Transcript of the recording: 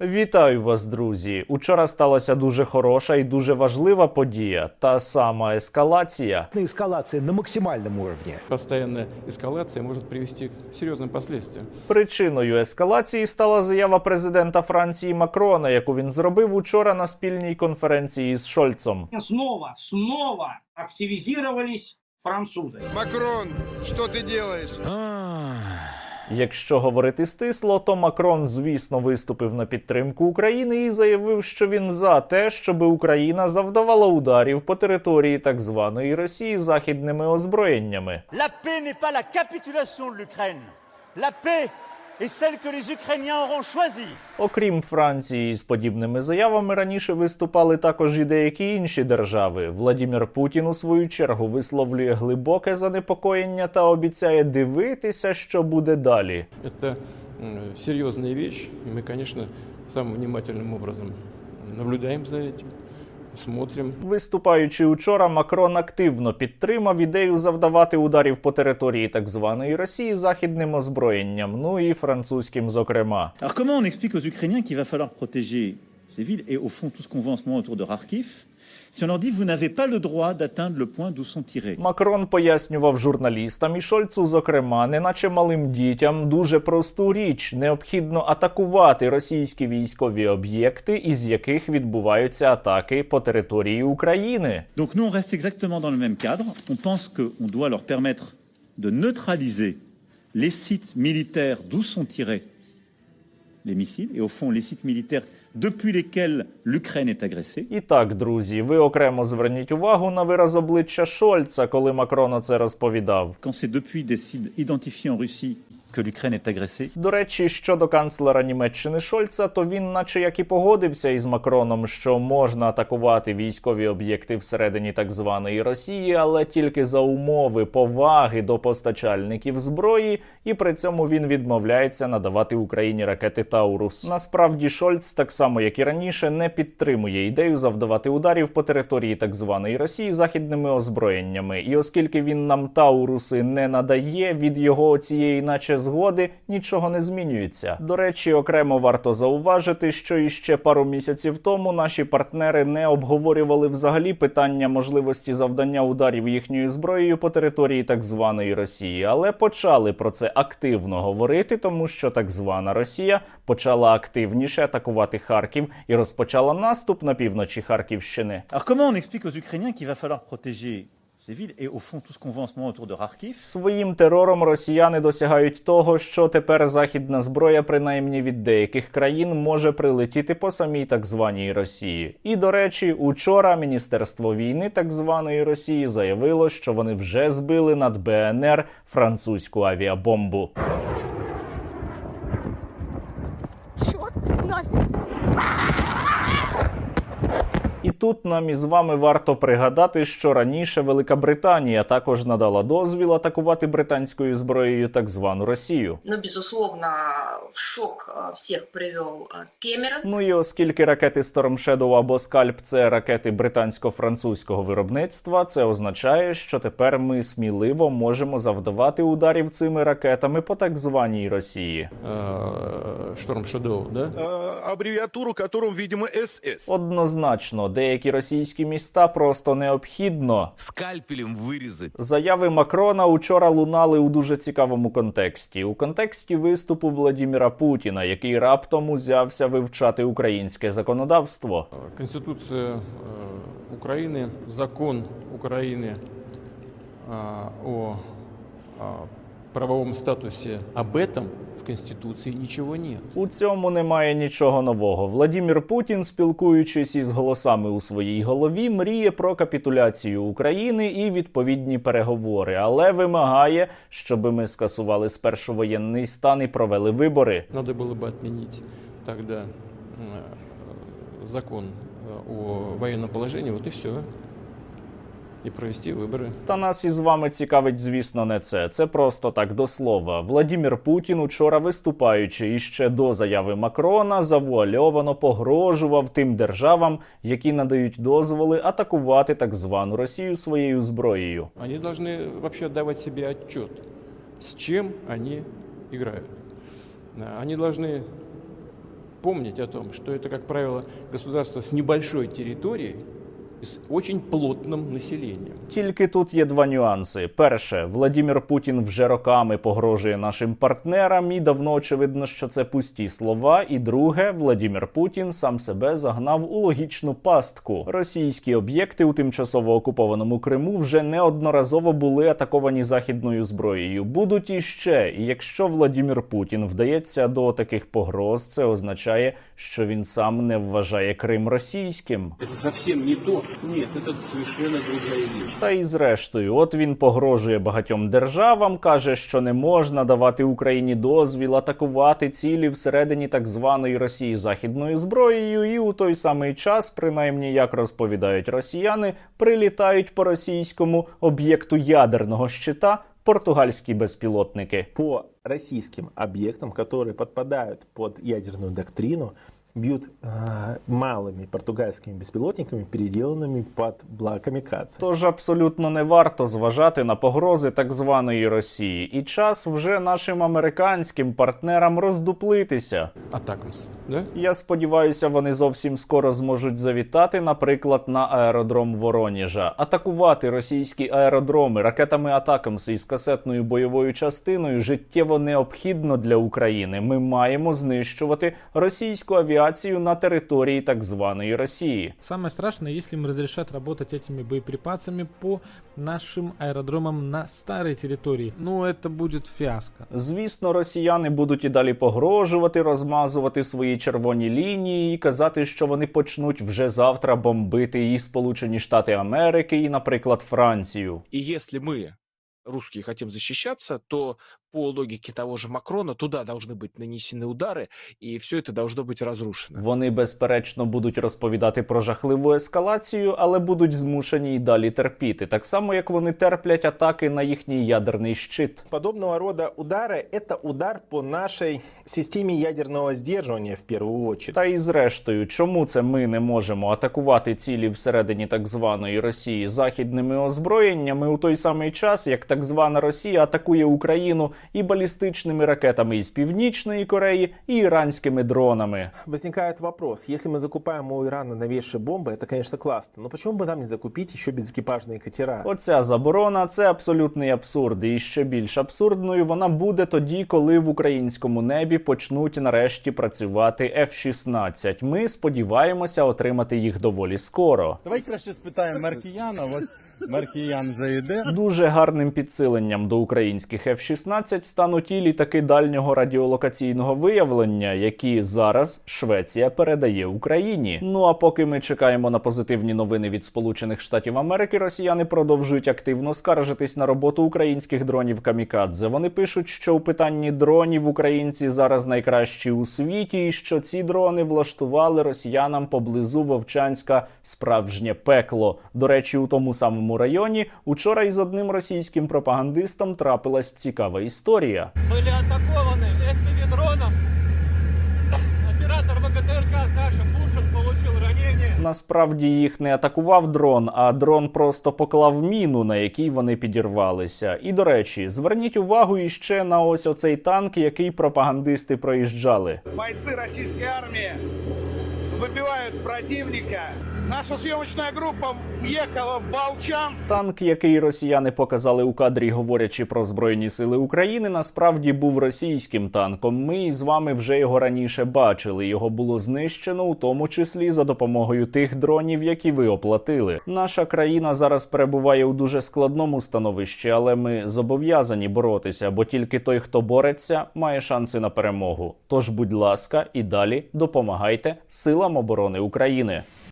Вітаю вас, друзі! Учора сталася дуже хороша і дуже важлива подія. Та сама ескалація. эскалация на максимальном уровне. Постоянная эскалация может привести к серьезным последствиям. Причиною ескалації стала заява президента Франції Макрона, яку він зробив учора на спільній конференції з Шольцом. снова, снова активизировались французы. Макрон, что ты делаешь? Якщо говорити стисло, то Макрон, звісно, виступив на підтримку України і заявив, що він за те, щоб Україна завдавала ударів по території так званої Росії західними озброєннями. La paix n'est pas la capitulation de l'Ukraine. La paix est celle que les Ukrainiens auront choisie. Окрім Франції, з подібними заявами раніше виступали також і деякі інші держави. Владімір Путін у свою чергу висловлює глибоке занепокоєння та обіцяє дивитися, що буде далі. Это м, серьезная вещь, и мы, конечно, самым внимательным образом наблюдаем за этим, смотрим. Виступаючи учора, Макрон активно підтримав ідею завдавати ударів по території так званої Росії західним озброєнням, ну і французьким, зокрема. Alors comment on explique aux Ukrainiens qu'il va falloir protéger ces villes et au fond tout ce qu'on voit en ce moment autour de Kharkiv si on leur dit vous n'avez pas le droit d'atteindre le point d'où sont tirés Макрон пояснював журналістам і Шольцу, зокрема, неначе малим дітям дуже просту річ: необхідно атакувати російські військові об'єкти, із яких відбуваються атаки по території України. Donc nous on reste exactement dans le même cadre. On pense qu'on doit leur permettre de neutraliser les sites militaires d'où sont tirés les missiles et au fond les sites militaires depuis lesquels l'Ukraine est agressée. І так, друзі, ви окремо зверніть увагу на вираз обличчя Шольца, коли Макрон це розповідав. Quand c'est depuis des cibles identifiées en Russie que l'Ukraine est agressée, До речі, щодо канцлера Німеччини Шольца, то він, наче як і погодився із Макроном, що можна атакувати військові об'єкти всередині так званої Росії, але тільки за умови поваги до постачальників зброї, і при цьому він відмовляється надавати Україні ракети Таурус. Насправді Шольц, так само як і раніше, не підтримує ідею завдавати ударів по території так званої Росії західними озброєннями. І оскільки він нам Тауруси не надає, від його цієї, наче згоди, нічого не змінюється. До речі, окремо варто зауважити, що іще пару місяців тому наші партнери не обговорювали взагалі питання можливості завдання ударів їхньою зброєю по території так званої Росії, але почали про це активно говорити, тому що так звана Росія почала активніше атакувати Харків і розпочала наступ на півночі Харківщини. Alors comment on explique aux Ukrainiens Своїм терором росіяни досягають того, що тепер західна зброя, принаймні від деяких країн, може прилетіти по самій так званій Росії. І до речі, учора Міністерство війни так званої Росії заявило, що вони вже збили над БНР французьку авіабомбу. І тут нам із вами варто пригадати, що раніше Велика Британія також надала дозвіл атакувати британською зброєю так звану Росію. Но, безусловно, в шок э, всех привел э, Кэмерон. Ну і оскільки ракети Storm Shadow або Scalp – це ракети британсько-французького виробництва, це означає, що тепер ми сміливо можемо завдавати ударів цими ракетами по так званій Росії. Э, Шторм Shadow, да? Э, аббревиатуру которым, видимо, СС. Однозначно, деякі російські міста просто необхідно. скальпелем вырезать. Заяви Макрона учора лунали у дуже цікавому контексті. У контексті виступу Владіміра Путіна, який раптом узявся вивчати українське законодавство. Э, Конституция э, Украины, закон Украины а, о а, правовом статусе. Об этом в Конституции ничего нет. У цьому немає нічого нового. Владімір Путін, спілкуючись із голосами у своїй голові, мріє про капітуляцію України і відповідні переговори, але вимагає, щоб ми скасували спершу воєнний стан і провели вибори. Надо было бы отменить тогда э, закон э, о военном положении, вот и все. И провести выборы. Та нас із вами цікавить, звісно, не це. Це просто так до слова. Владімір Путін, учора виступаючи іще до заяви Макрона, завуальовано погрожував тим державам, які надають дозволи атакувати так звану Росію своєю зброєю. Они должны вообще отдавать себе отчет, с чем они играют. Да, Они должны помнить о том, что это, как правило, государство с небольшой территорией с очень плотным населением. Тільки тут є два нюанси. Перше, Владімір Путін вже роками погрожує нашим партнерам, і давно очевидно, що це пусті слова. І друге, Владімір Путін сам себе загнав у логічну пастку. Російські об'єкти у тимчасово окупованому Криму вже неодноразово були атаковані західною зброєю. Будуть іще. І якщо Владімір Путін вдається до таких погроз, це означає, що він сам не вважає Крим російським. Это совсем не то. Нет, это совершенно другая вещь. Та і зрештою, от він погрожує багатьом державам, каже, що не можна давати Україні дозвіл атакувати цілі всередині так званої Росії західною зброєю, і у той самий час, принаймні як розповідають росіяни, прилітають по російському об'єкту ядерного щита португальські безпілотники. по российским объектам, которые подпадают под ядерную доктрину, бьют э, малыми португальскими беспилотниками, переделанными под блакамикадзе. Тож абсолютно не варто зважати на погрози так званої Росії, і час вже нашим американським партнерам роздуплитися. Атакамс, да? Я сподіваюся, вони зовсім скоро зможуть завітати, наприклад, на аеродром Вороніжа, атакувати російські аеродроми ракетами Атакамс із касетною бойовою частиною життєво необхідно для України. Ми маємо знищувати російську авіацію на території так званої Росії. Самое страшное, если им разрешат работать этими боеприпасами по нашим аэродромам на старой территории. Ну, это будет фиаско. Звісно, росіяни будуть і далі погрожувати, розмазувати свої червоні лінії і казати, що вони почнуть вже завтра бомбити і Сполучені Штати Америки, і, наприклад, Францію. И если мы, русские, хотим защищаться, то по логике того же Макрона туда должны быть нанесены удары, и все это должно быть разрушено. Вони безперечно будуть розповідати про жахливу ескалацію, але будуть змушені й далі терпіти, так само як вони терплять атаки на їхній ядерний щит. Подобного рода удары – это удар по нашей системе ядерного сдерживания в первую очередь. Та і зрештою, чому це ми не можемо атакувати цілі всередині так званої Росії західними озброєннями у той самий час, як так звана Росія атакує Україну і балістичними ракетами із Північної Кореї, і іранськими дронами. Возникает вопрос, если мы закупаем у Ирана новейшие бомбы, это, конечно, классно, но почему бы нам не закупить еще безэкипажные катера? Оця заборона це абсолютний абсурд. І ще більш абсурдною вона буде тоді, коли в українському небі почнуть нарешті працювати F-16. Ми сподіваємося отримати їх доволі скоро. Давай краще спитаємо Маркіяна. Ось Маркіян вже йде. Дуже гарним підсиленням до українських F-16 стануть ті літаки дальнього радіолокаційного виявлення, які зараз Швеція передає Україні. Ну а поки ми чекаємо на позитивні новини від Сполучених Штатів Америки, росіяни продовжують активно скаржитись на роботу українських дронів Камікадзе. Вони пишуть, що у питанні дронів українці зараз найкращі у світі, і що ці дрони влаштували росіянам поблизу Вовчанська справжнє пекло. До речі, у тому самому районі учора із одним російським пропагандистом трапилась цікава історія. Были атакованы FPV-дроном. Оператор ВГТРК Саша Пушин получил ранение. Насправді їх не атакував дрон, а дрон просто поклав міну, на якій вони підірвалися. І до речі, зверніть увагу іще на ось оцей танк, який пропагандисти проїжджали. Бойцы российской армии выбивают противника. Наша съемочная группа въехала в Волчанск. Танк, який росіяни показали у кадрі, говорячи про збройні сили України, насправді був російським танком. Ми з вами вже його раніше бачили. Його було знищено, у тому числі за допомогою тих дронів, які ви оплатили. Наша країна зараз перебуває у дуже складному становищі, але ми зобов'язані боротися, бо тільки той, хто бореться, має шанси на перемогу. Тож, будь ласка, і далі допомагайте силам оборони України.